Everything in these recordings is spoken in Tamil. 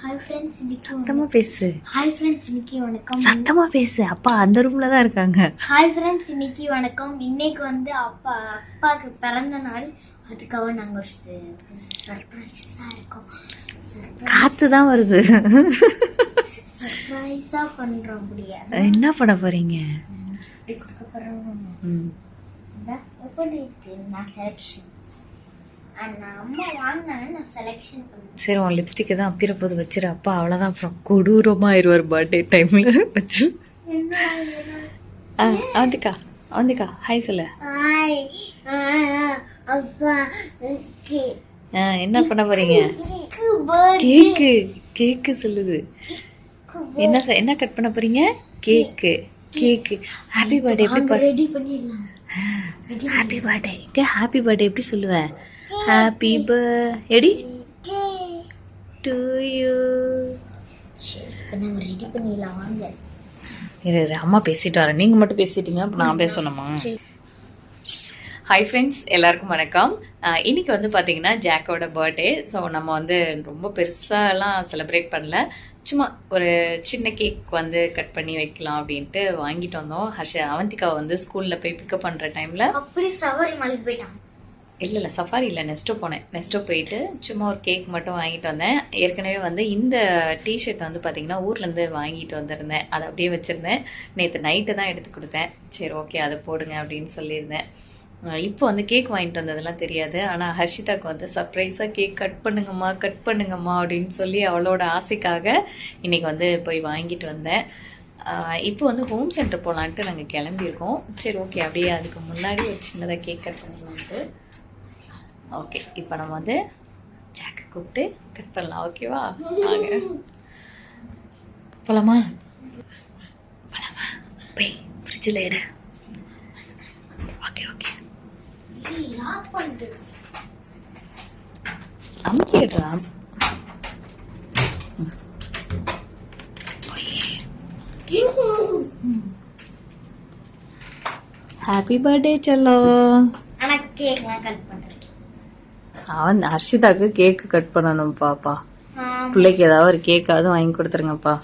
ஹாய் ஃப்ரெண்ட்ஸ் இன்னைக்கு சத்தமா பேசு. ஹாய் ஃப்ரெண்ட்ஸ் இன்னைக்கு வணக்கம். சத்தமா பேசு. அப்பா அந்த ரூம்ல தான் இருக்காங்க. ஹாய் ஃப்ரெண்ட்ஸ் இன்னைக்கு வணக்கம். இன்னைக்கு வந்து அப்பா அப்பாவுக்கு பிறந்த நாள். அதுக்காக நாங்கள் சர்ப்ரைஸாக இருக்கோம். காத்து தான் வருது. சர்ப்ரைஸாக பண்ணுறோம் முடியாது என்ன பண்ண போகிறோம் ம். நான் செலெக்ஷன் நான் அம்மா வாங்கினாங்க நான் செலெக்ஷன் பண்ணுறேன் சரி உன் லிப்ஸ்டிக்கை தான் அப்பிற போது வச்சிரு. அப்பா அவ்வளோதான் அப்புறம் கொடூரமாயிருவார் பர்த்டே டைம்ல வச்சு. என்ன ஆ அவந்திக்கா அவந்திக்கா ஹாய் சொல்லு. ஆ என்ன பண்ண போறீங்க? கேக்கு கேக்கு சொல்லுது. என்ன என்ன கட் பண்ண போறீங்க? கேக்கு கேக்கு ஹாப்பி பர்த்டே எப்படி ரெடி பண்ணிடலாம். ஹாப்பி பர்த்டே ஹாப்பி பர்த்டே எப்படி சொல்லுவ? ஹாப்பி எடி டு யூ ரெடி பண்ணிடலாம் வாங்க. இரு இரு, அம்மா பேசிட்டு வரேன். நீங்கள் மட்டும் பேசிட்டீங்க அப்போ நான் பேசணுமா? ஹாய் ஃப்ரெண்ட்ஸ் எல்லாருக்கும் வணக்கம். அஹ் இன்னைக்கு வந்து பார்த்தீங்கன்னா ஜாக்கோட பர்த்டே ஸோ நம்ம வந்து ரொம்ப பெருசாலாம் செலிப்ரேட் பண்ணல. சும்மா ஒரு சின்ன கேக் வந்து கட் பண்ணி வைக்கலாம் அப்படின்ட்டு வாங்கிட்டு வந்தோம். ஹர்ஷ அவந்திகா வந்து ஸ்கூலில் போய் பிக்கப் பண்ணுற டைமில் அப்படி சவாரி மலைக்கு போயிட்டான். இல்லை இல்லை சஃபாரி இல்லை நெஸ்டோ போனேன். நெஸ்டோ போயிட்டு சும்மா ஒரு கேக் மட்டும் வாங்கிட்டு வந்தேன். ஏற்கனவே வந்து இந்த டிஷர்ட் வந்து பார்த்தீங்கன்னா ஊர்லேருந்து வாங்கிட்டு வந்திருந்தேன். அதை அப்படியே வச்சுருந்தேன். நேற்று நைட்டு தான் எடுத்து கொடுத்தேன். சரி ஓகே அதை போடுங்க அப்படின்னு சொல்லியிருந்தேன். இப்போ வந்து கேக் வாங்கிட்டு வந்ததெல்லாம் தெரியாது. ஆனால் ஹர்ஷிதாக்கு வந்து சர்ப்ரைஸாக கேக் கட் பண்ணுங்கம்மா கட் பண்ணுங்கம்மா அப்படின்னு சொல்லி அவளோட ஆசைக்காக இன்றைக்கி வந்து போய் வாங்கிட்டு வந்தேன். இப்போ வந்து ஹோம் சென்டர் போகலான்ட்டு நாங்கள் கிளம்பியிருக்கோம். சரி ஓகே அப்படியே அதுக்கு முன்னாடி ஒரு சின்னதாக கேக் கட் பண்ணலான்ட்டு. ஓகே இப்போ நம்ம வந்து ஜாக்கை கூப்பிட்டு கட் பண்ணலாம் ஓகேவா வாங்க. போலாமா? போலாமா? போய் ஃப்ரிட்ஜில் எடு. ஓகே ஓகே அமுக்கிடுறா. ஹாப்பி பர்த்டே செல்லோ. ஆனால் கேக்லாம் கட் பண்ணுறேன் அவன் ஹர்ஷிதாக்கு கேக்கு கட் பண்ணணும் பாப்பா. பிள்ளைக்கு ஏதாவது ஒரு கேக்காவது வாங்கி கொடுத்துருங்கப்பா.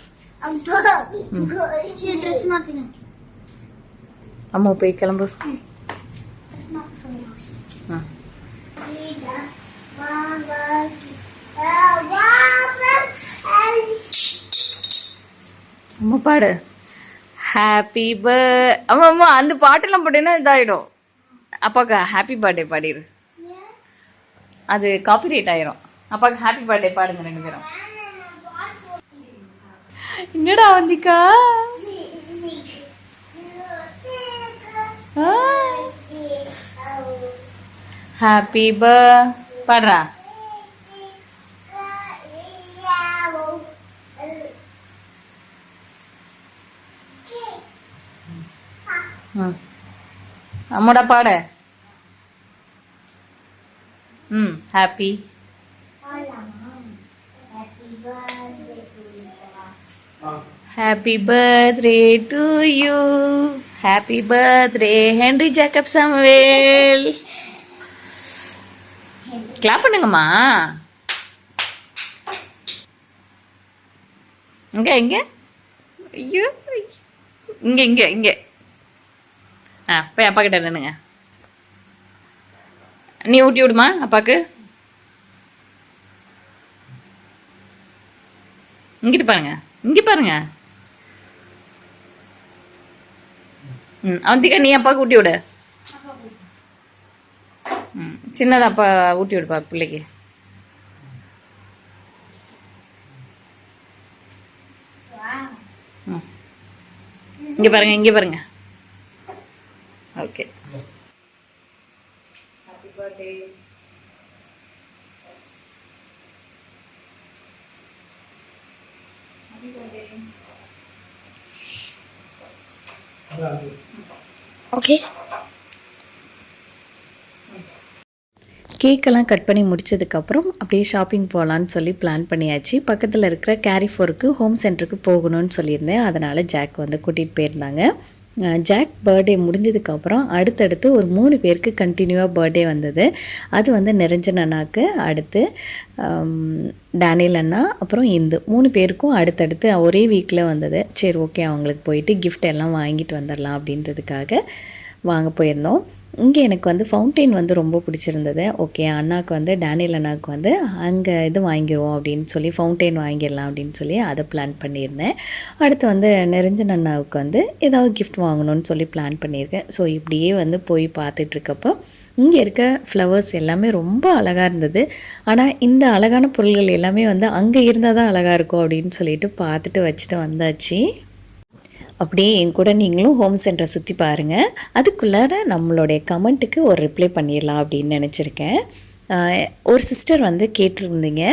அம்மா போய் கிளம்பு. அம்மா பாடு. ஹாப்பி பர் அம்மா அம்மா அந்த பாட்டெல்லாம் போட்டேன்னா இதாயிடும். அப்பாவுக்கு ஹாப்பி பர்த்டே பாடிரு. அது காப்பிரைட் ஆயிரும். அப்பாவுக்கு ஹாப்பி பர்த்டே பாடுங்க ரெண்டு பேரும். என்னடா வந்திக்கா? ஹாப்பி பர் பாடுறா. ம். அம்மாடா பாட ம் happy happy birthday to you happy birthday Henry Jacob Samuel clap பண்ணுங்கம்மா. இங்க இங்க. ஐயோ இங்க இங்க இங்க. ஆ போய் அப்பா கிட்ட நின்னுங்க நீ ஊட்டி விடுமா அப்பாக்கு? இங்கிட்டு பாருங்க. இங்க பாருங்க. ம் அவந்திக்கா நீ அப்பாவுக்கு ஊட்டி விடு. ம் சின்னதா அப்பா ஊட்டி விடுப்பா பிள்ளைக்கு. ம். இங்க பாருங்க இங்க பாருங்க. ஓகே. ஹாப்பி பர்த்டே ஓகே கேக்கெல்லாம் கட் பண்ணி முடிச்சதுக்கப்புறம் அப்படியே ஷாப்பிங் போகலான்னு சொல்லி பிளான் பண்ணியாச்சு. பக்கத்தில் இருக்கிற கேரிஃபோருக்கு ஹோம் சென்டருக்கு போகணும்னு சொல்லியிருந்தேன். அதனால் ஜாக் வந்து கூட்டிகிட்டு போயிருந்தாங்க. ஜாக் பர்த்டே முடிஞ்சதுக்கப்புறம் அடுத்தடுத்து ஒரு மூணு பேருக்கு கண்டினியூவாக பர்த்டே வந்தது. அது வந்து நிரஞ்சன் அண்ணாக்கு அடுத்து டேனியல் அண்ணா அப்புறம் இந்து. மூணு பேருக்கும் அடுத்தடுத்து ஒரே வீக்கில் வந்தது. சரி ஓகே அவங்களுக்கு போயிட்டு கிஃப்ட் எல்லாம் வாங்கிட்டு வந்துடலாம் அப்படின்றதுக்காக வாங்க போயிருந்தோம். இங்கே எனக்கு வந்து ஃபவுண்டெயின் வந்து ரொம்ப பிடிச்சிருந்தது. ஓகே அண்ணாவுக்கு வந்து டேனியல் அண்ணாக்கு வந்து அங்கே இது வாங்கிடுவோம் அப்படின்னு சொல்லி ஃபவுண்டெயின் வாங்கிடலாம் அப்படின்னு சொல்லி அதை பிளான் பண்ணியிருந்தேன். அடுத்து வந்து நெருஞ்சன் அண்ணாவுக்கு வந்து ஏதாவது கிஃப்ட் வாங்கணும்னு சொல்லி பிளான் பண்ணியிருக்கேன். ஸோ இப்படியே வந்து போய் பார்த்துட்ருக்கப்போ இங்கே இருக்க ஃப்ளவர்ஸ் எல்லாமே ரொம்ப அழகாக இருந்தது. ஆனால் இந்த அழகான பொருள்கள் எல்லாமே வந்து அங்கே இருந்தால் தான் அழகாக இருக்கும் அப்படின்னு சொல்லிட்டு பார்த்துட்டு வச்சுட்டு வந்தாச்சு. அப்படியே என் கூட நீங்களும் ஹோம் சென்டரை சுற்றி பாருங்கள் அதுக்குள்ளார நம்மளுடைய கமெண்ட்டுக்கு ஒரு ரிப்ளை பண்ணிடலாம் அப்படின்னு நினச்சிருக்கேன். ஒரு சிஸ்டர் வந்து கேட்டிருந்தீங்க.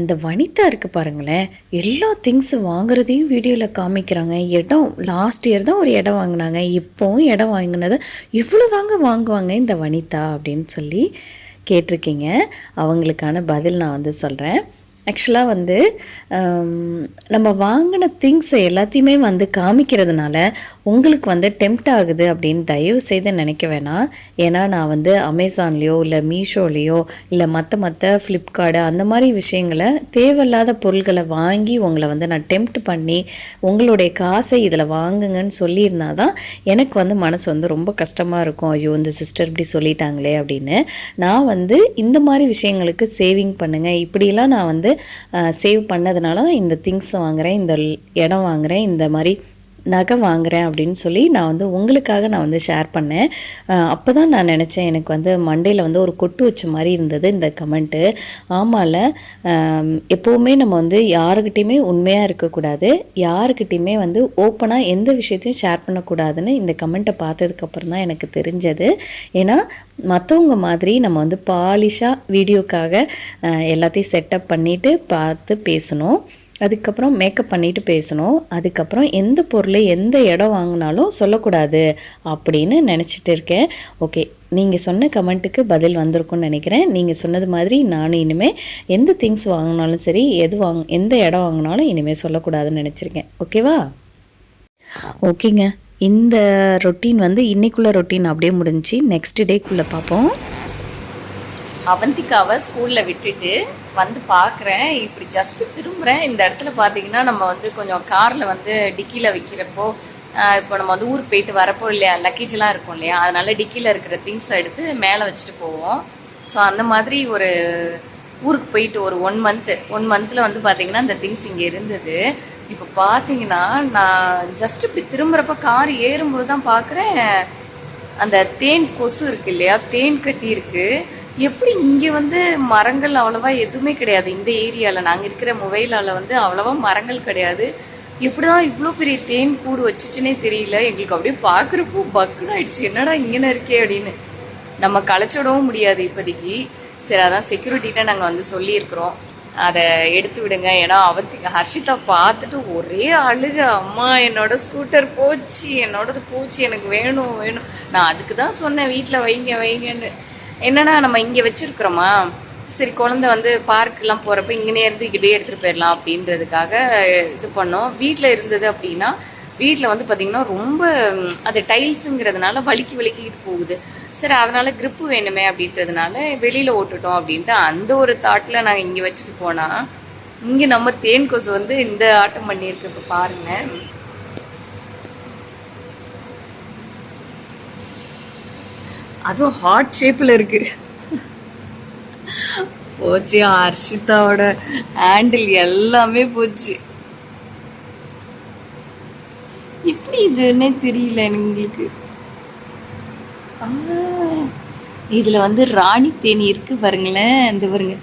இந்த வனிதா இருக்குது பாருங்களேன். எல்லா திங்ஸும் வாங்குறதையும் வீடியோவில் காமிக்கிறாங்க. இடம் லாஸ்ட் இயர் தான் ஒரு இடம் வாங்கினாங்க. இப்போவும் இடம் வாங்கினது. இவ்வளோ தாங்க வாங்குவாங்க இந்த வனிதா அப்படின்னு சொல்லி கேட்டிருக்கீங்க. அவங்களுக்கான பதில் நான் வந்து சொல்கிறேன் ஆக்சுவலாக வந்து நம்ம வாங்கின திங்ஸை எல்லாத்தையுமே வந்து காமிக்கிறதுனால உங்களுக்கு வந்து டெம்ட் ஆகுது அப்படின்னு தயவு செய்து நினைக்க வேணாம். ஏன்னா நான் வந்து அமேசான்லேயோ இல்லை மீஷோலேயோ இல்லை மற்ற மற்ற ஃப்ளிப்கார்டு அந்த மாதிரி விஷயங்களை தேவையில்லாத பொருள்களை வாங்கி உங்களை வந்து நான் டெம்ட் பண்ணி உங்களுடைய காசை இதில் வாங்குங்கன்னு சொல்லியிருந்தா தான் எனக்கு வந்து மனசு வந்து ரொம்ப கஷ்டமாக இருக்கும். ஐயோ இந்த சிஸ்டர் இப்படி சொல்லிட்டாங்களே அப்படின்னு. நான் வந்து இந்த மாதிரி விஷயங்களுக்கு சேவிங் பண்ணுங்கள் இப்படிலாம் நான் வந்து சேவ் பண்ணதுனால இந்த திங்ஸ் வாங்குகிறேன் இந்த இடம் வாங்குகிறேன் இந்த மாதிரி நகை வாங்குகிறேன் அப்படின்னு சொல்லி நான் வந்து உங்களுக்காக நான் வந்து ஷேர் பண்ணேன். அப்போ தான் நான் நினச்சேன் எனக்கு வந்து மண்டையில் வந்து ஒரு கொட்டு வச்ச மாதிரி இருந்தது இந்த கமெண்ட்டு ஆமால எப்போவுமே நம்ம வந்து யாருக்கிட்டேயுமே உண்மையாக இருக்கக்கூடாது. யாருக்கிட்டேயுமே வந்து ஓப்பனாக எந்த விஷயத்தையும் ஷேர் பண்ணக்கூடாதுன்னு இந்த கமெண்ட்டை பார்த்ததுக்கப்புறம் தான் எனக்கு தெரிஞ்சது. ஏன்னா மற்றவங்க மாதிரி நம்ம வந்து பாலிஷாக வீடியோக்காக எல்லாத்தையும் செட்டப் பண்ணிவிட்டு பார்த்து பேசணும். அதுக்கப்புறம் மேக்கப் பண்ணிட்டு பேசணும். அதுக்கப்புறம் எந்த பொருள் எந்த இடம் வாங்கினாலும் சொல்லக்கூடாது அப்படின்னு நினச்சிட்டு இருக்கேன். ஓகே நீங்கள் சொன்ன கமெண்ட்டுக்கு பதில் வந்திருக்கும்னு நினைக்கிறேன். நீங்கள் சொன்னது மாதிரி நானும் இனிமேல் எந்த திங்ஸ் வாங்கினாலும் சரி எது வாங் எந்த இடம் வாங்கினாலும் இனிமேல் சொல்லக்கூடாதுன்னு நினச்சிருக்கேன். ஓகேவா ஓகேங்க இந்த ரொட்டீன் வந்து இன்னைக்குள்ளே ரொட்டீன் அப்படியே முடிஞ்சுச்சு நெக்ஸ்ட் டேக்குள்ளே பார்ப்போம். அவந்திகாவை ஸ்கூலில் விட்டுட்டு வந்து பார்க்குறேன். இப்படி ஜஸ்ட்டு திரும்புகிறேன் இந்த இடத்துல பார்த்தீங்கன்னா நம்ம வந்து கொஞ்சம் காரில் வந்து டிக்கியில் வைக்கிறப்போ இப்போ நம்ம வந்து ஊருக்கு போயிட்டு வரப்போ இல்லையா லக்கேஜ்லாம் இருக்கும் இல்லையா அதனால் டிக்கியில் இருக்கிற திங்ஸ் எடுத்து மேலே வச்சுட்டு போவோம். ஸோ அந்த மாதிரி ஒரு ஊருக்கு போயிட்டு ஒரு ஒன் மந்த்து ஒன் மந்தில் வந்து பார்த்தீங்கன்னா அந்த திங்ஸ் இங்கே இருந்தது. இப்போ பார்த்தீங்கன்னா நான் ஜஸ்ட் இப்படி திரும்புகிறப்ப கார் ஏறும்போது தான் பார்க்குறேன். அந்த தேன் கொசு இருக்கு இல்லையா தேன் கட்டி இருக்குது எப்படி இங்கே வந்து மரங்கள் அவ்வளவா எதுவுமே கிடையாது? இந்த ஏரியாவில் நாங்கள் இருக்கிற மொபைலால் வந்து அவ்வளவா மரங்கள் கிடையாது. எப்படிதான் இவ்வளோ பெரிய தேன் கூடு வச்சுச்சுன்னே தெரியல. எங்களுக்கு அப்படியே பார்க்குறப்போ பக்குன்னு ஆயிடுச்சு. என்னடா இங்கன இருக்கே அப்படின்னு. நம்ம களைச்சிடவும் முடியாது இப்போதைக்கு. சரி அதான் செக்யூரிட்டிகிட்ட நாங்கள் வந்து சொல்லியிருக்கிறோம். அதை எடுத்து விடுங்க. ஏன்னா அவத்துக்கு ஹர்ஷிதா பார்த்துட்டு ஒரே அழுக. அம்மா என்னோட ஸ்கூட்டர் போச்சு. என்னோடது போச்சு. எனக்கு வேணும் வேணும். நான் அதுக்கு தான் சொன்னேன். வீட்டில் வைங்க வைங்கன்னு. என்னன்னா நம்ம இங்கே வச்சிருக்கிறோமா? சரி குழந்தை வந்து பார்க்கெல்லாம் போகிறப்ப இங்கேனே இருந்து இப்படியே எடுத்துகிட்டு போயிடலாம் அப்படின்றதுக்காக இது பண்ணோம். வீட்டில் இருந்தது அப்படின்னா வீட்டில் வந்து பார்த்திங்கன்னா ரொம்ப அது டைல்ஸுங்கிறதுனால வலிக்கி வலிக்கிட்டு போகுது. சரி அதனால் க்ரிப்பு வேணுமே அப்படின்றதுனால வெளியில் ஓட்டுட்டோம் அப்படின்ட்டு அந்த ஒரு தாட்டில் நாங்கள் இங்கே வச்சுட்டு போனால் இங்கே நம்ம தேன் கொசு வந்து இந்த ஆட்டம் பண்ணியிருக்கு இப்போ பாருங்கள் அதுவும் ஹார்ட் ஷேப்பில் இருக்கு. போச்சு ஹர்ஷிதாவோட ஹேண்டில் எல்லாமே போச்சு. எப்படி இதுன்னே தெரியல எங்களுக்கு. ஆ, இதுல வந்து ராணி தேனி இருக்கு பாருங்களேன் இந்த பாருங்க.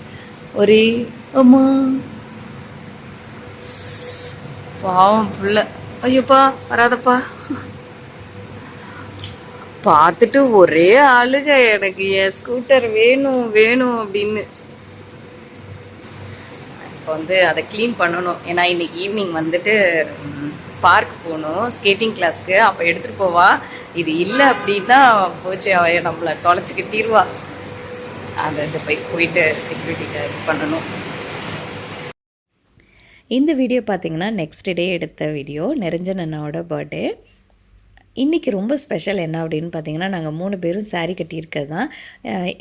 ஒரே அம்மா. பாவம் புள்ள. ஐயோப்பா வராதப்பா. பார்த்துட்டு ஒரே அழுக எனக்கு என் ஸ்கூட்டர் வேணும் வேணும் அப்படின்னு. இப்போ வந்து அதை க்ளீன் பண்ணணும். ஏன்னா இன்னைக்கு ஈவினிங் வந்துட்டு பார்க் போகணும். ஸ்கேட்டிங் கிளாஸ்க்கு அப்போ எடுத்துகிட்டு போவா. இது இல்லை அப்படின்னா போச்சு அவ நம்மளை தொலைச்சிக்கிட்டிருவா அந்த அதை இது போய் போயிட்டு செக்யூரிட்டிக்கு இது பண்ணணும். இந்த வீடியோ பார்த்தீங்கன்னா நெக்ஸ்ட் டே எடுத்த வீடியோ. நிரஞ்சன் அண்ணாவோட பர்த்டே இன்றைக்கி ரொம்ப ஸ்பெஷல் என்ன அப்படின்னு பார்த்தீங்கன்னா நாங்கள் மூணு பேரும் சாரீ கட்டியிருக்கிறது தான்.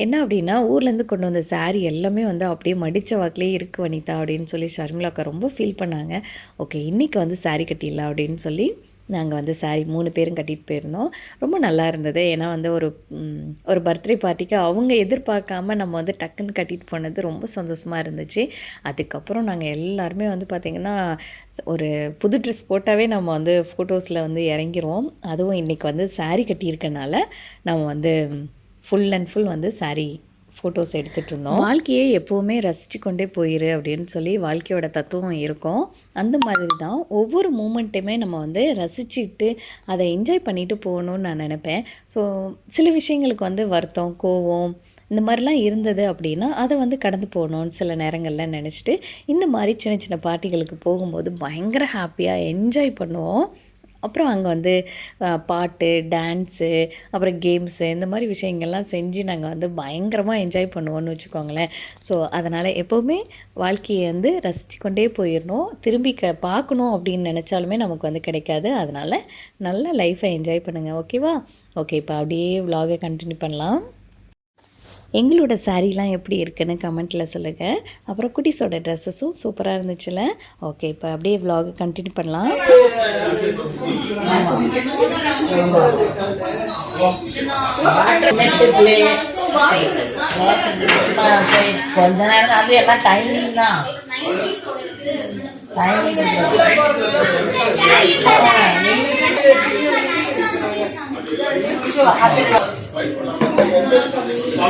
என்ன அப்படின்னா ஊர்லேருந்து கொண்டு வந்த சாரீ எல்லாமே வந்து அப்படியே மடித்த வாக்கிலே இருக்கு வனிதா அப்படின்னு சொல்லி ஷர்மிளாக்கா ரொம்ப ஃபீல் பண்ணாங்க. ஓகே இன்றைக்கி வந்து சாரீ கட்டிடலாம் அப்படின்னு சொல்லி நாங்கள் வந்து saree மூணு பேரும் கட்டிட்டு போயிருந்தோம். ரொம்ப நல்லா இருந்தது. ஏன்னா வந்து ஒரு ஒரு பர்த்டே பார்ட்டிக்கு அவங்க எதிர்பார்க்காம நம்ம வந்து டக்குன்னு கட்டிட்டு போனது ரொம்ப சந்தோஷமாக இருந்துச்சு. அதுக்கப்புறம் நாங்கள் எல்லாருமே வந்து பார்த்திங்கன்னா ஒரு புது ட்ரெஸ் போட்டாவே நம்ம வந்து ஃபோட்டோஸில் வந்து இறங்கிடுவோம் அதுவும் இன்றைக்கி வந்து saree கட்டியிருக்கனால நம்ம வந்து ஃபுல் அண்ட் ஃபுல் வந்து saree ஃபோட்டோஸ் எடுத்துகிட்டு இருந்தோம் வாழ்க்கையை எப்போவுமே ரசித்து கொண்டே போயிரு அப்படின்னு சொல்லி வாழ்க்கையோட தத்துவம் இருக்கும். அந்த மாதிரி தான் ஒவ்வொரு மூமெண்ட்டுமே நம்ம வந்து ரசிச்சுட்டு அதை என்ஜாய் பண்ணிட்டு போகணும்னு நான் நினைப்பேன். ஸோ சில விஷயங்களுக்கு வந்து வருத்தம் கோவம் இந்த மாதிரிலாம் இருந்தது அப்படின்னா அதை வந்து கடந்து போகணும்னு சில நேரங்களில் நினச்சிட்டு இந்த மாதிரி சின்ன சின்ன பார்ட்டிகளுக்கு போகும்போது பயங்கர ஹாப்பியாக என்ஜாய் பண்ணுவோம். அப்புறம் அங்கே வந்து பாட்டு டான்ஸு அப்புறம் கேம்ஸு இந்த மாதிரி விஷயங்கள்லாம் செஞ்சு நாங்கள் வந்து பயங்கரமாக என்ஜாய் பண்ணுவோம்னு வச்சுக்கோங்களேன். ஸோ அதனால் எப்போவுமே வாழ்க்கையை வந்து ரசித்து கொண்டே போயிடணும். திரும்பி க பார்க்கணும் அப்படின்னு நினச்சாலுமே நமக்கு வந்து கிடைக்காது. அதனால் நல்ல லைஃப்பை என்ஜாய் பண்ணுங்கள் ஓகேவா ஓகே இப்போ அப்படியே விலாகை கண்டினியூ பண்ணலாம். எங்களோட சாரீலாம் எப்படி இருக்குன்னு கமெண்ட்டில் சொல்லுங்கள் அப்புறம் குட்டீஸோட ட்ரெஸ்ஸஸும் சூப்பராக இருந்துச்சுல. ஓகே இப்போ அப்படியே விலாக் கண்டினியூ பண்ணலாம். கொஞ்ச நேரம் அது எல்லாம் டைமிங் தான். டைமிங்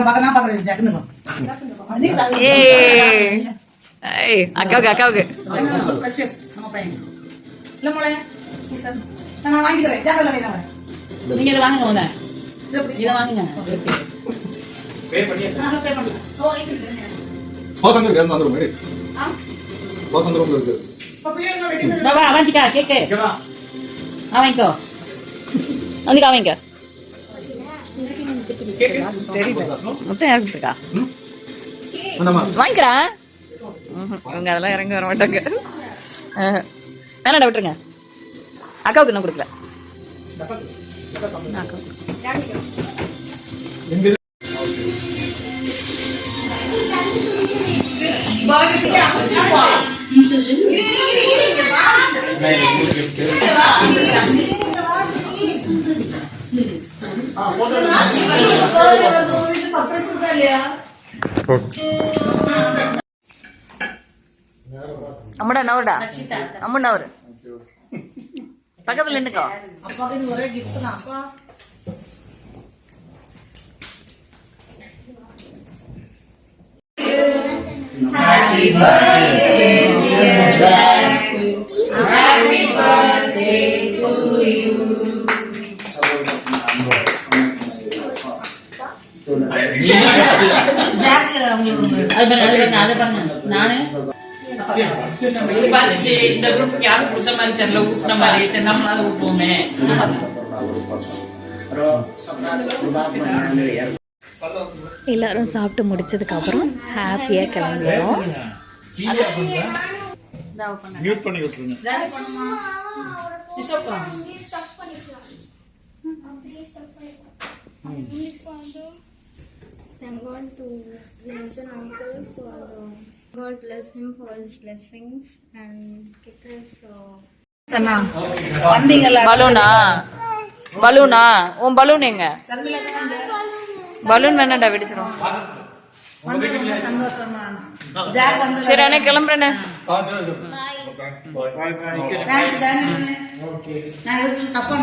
பார்க்க நான் பார்க்கறது ஜக்குன்னு ஏய். ஏய், அக்காவுக்கு அக்காவுக்கு. நான் வாங்கிக்கிறேன் ஜாக்கிரதை நீங்க இதை வாங்குங்க உங்க. இதை வாங்குங்க. பாசங்க இருக்கு அந்த ரூம் பாசங்க ரூம்ல இருக்கு. பாபா வாங்கிக்கா கேக்கு. ஆ வாங்கிக்கோ. வந்து காமிங்க மொத்தம் யாருக்கு இருக்கா வாங்கிக்கிறேன். இவங்க அதெல்லாம் இறங்க வர மாட்டாங்க. வேணாடா விட்டுருங்க. அக்காவுக்கு இன்னும் கொடுக்கல. அக்காவுக்கு. அம்மடா நவருடா. அம்மு நவரு. பக்கத்துல நின்னுக்கோ. அப்பாவுக்கு ஒரே gift தான். அப்பா. பாருங்க அது பாருங்க அதை பாருங்க நானு இது பார்த்துச்சு இந்த யாரும் கொடுத்த மாதிரி தெரியல மாதிரி எல்லாரும் சாப்பிட்டு முடிச்சதுக்கு அப்புறம் ஹாப்பியாக கிளம்பிடும் மியூட் பண்ணி. விட்டுருங்க Thank God to mention uncle for uh, God bless him for his blessings and get us uh, பலூனா? பலூனா? உன் பலூன் எங்க? பலூன் வேணாடா வெடிச்சிரும். வந்து ரொம்ப சந்தோஷமா ஜாக் வந்து சரி அண்ணே கிளம்புறேண்ணே. தப்பா